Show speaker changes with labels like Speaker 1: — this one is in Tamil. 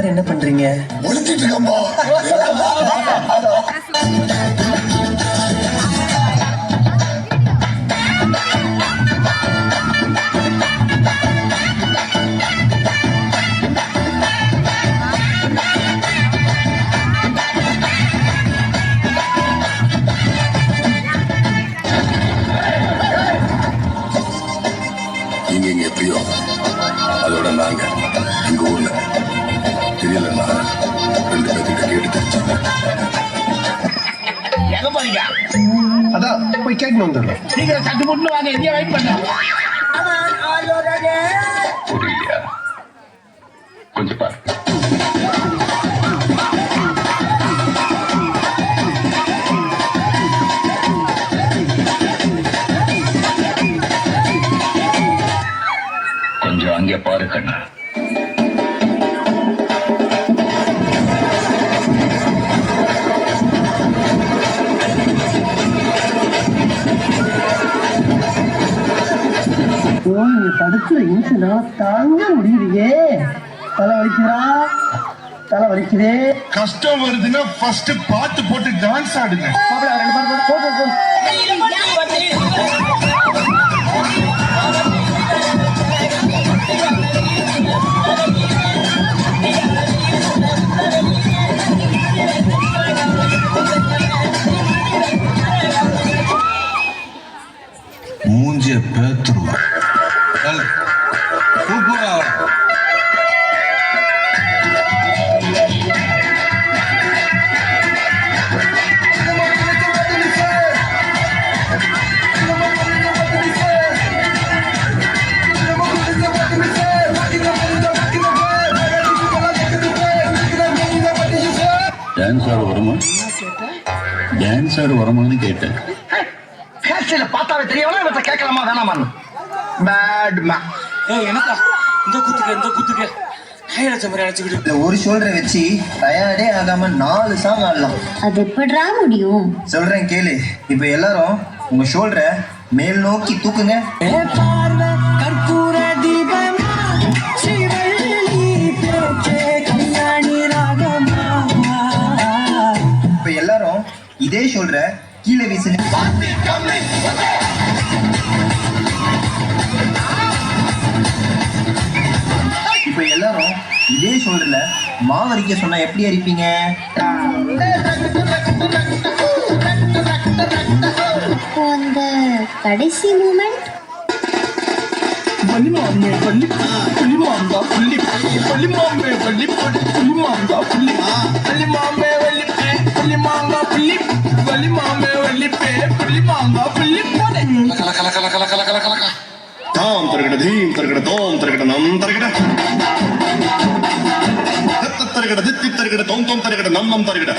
Speaker 1: சார் என்ன பண்றீங்க?
Speaker 2: ஒழிச்சிட்டு
Speaker 3: நீங்க இங்க எப்படியோ அதோட நாங்க எங்க ஊர்ல. தெரியலன்னா ரெண்டு பேர்த்திட்ட கேட்டு தெரிஞ்சாங்க
Speaker 4: எங்க போறீங்க
Speaker 2: அதான் போய் கேட்டு வந்துடுறோம்.
Speaker 4: சீக்கிரம் சட்டு முட்டு வாங்க வெயிட்
Speaker 3: புரியலையா? கொஞ்சம் பாரு. கொஞ்சம் அங்கே பாரு கண்ணா.
Speaker 5: நீங்க படுத்துற இன்சுனா தாங்க முடியலையே. தலை வலிக்குதா? தலை வலிக்குதே.
Speaker 6: கஷ்டம் வருதுன்னா ஃபர்ஸ்ட் பாட்டு போட்டு டான்ஸ் ஆடுங்க.
Speaker 5: பாப்பா ரெண்டு பேரும் போட்டு போட்டு
Speaker 6: மூஞ்சிய பேத்துருவா சூப்பரா
Speaker 3: டான்ஸ் ஆட வருமா? டான்ஸ் ஆட வருமான்னு கேட்டேன்.
Speaker 2: கேசில பார்த்தாவே தெரியவனா இவற்றை கேட்கலாமா? வேணாமான்னு. பேட் மே
Speaker 1: ஏய் எனக்கா இந்த குத்துக்க இந்த குத்துக்க. கையில மாதிரி அழைச்சிக்கிட்டு
Speaker 7: இந்த ஒரு ஷோல்டரை வச்சு டயர்டே ஆகாம நாலு சாங் ஆடலாம்.
Speaker 8: அது எப்படிடா முடியும்?
Speaker 7: சொல்றேன் கேளு. இப்போ எல்லாரும் உங்க ஷோல்டரை மேல் நோக்கி தூக்குங்க. இப்ப எல்லாரும் இதே ஷோல்டரை கீழே வீசுங்க. குக்கர்ல மாவு சொன்னா எப்படி அரிப்பீங்க?
Speaker 8: இப்போ அந்த கடைசி மூமெண்ட்.
Speaker 6: பள்ளிமாமே பள்ளி புள்ளிமாந்தா புள்ளி பள்ளி புள்ளிமாந்தா புள்ளி புள்ளி வள்ளிமாமே வள்ளி பே புள்ளிமாங்கா புள்ளி
Speaker 3: கல கல கல கல கல கல கல
Speaker 6: தாம் தருகிட தீம் தருகிட தோம் தருகிட நம் தருகிட ತರಗಡ ದಿತ್ತಿತ್ತರಗಡ ತೊಂತೊಂತರಗಡ ನಮ್ ನಮ್ ತರಗಡ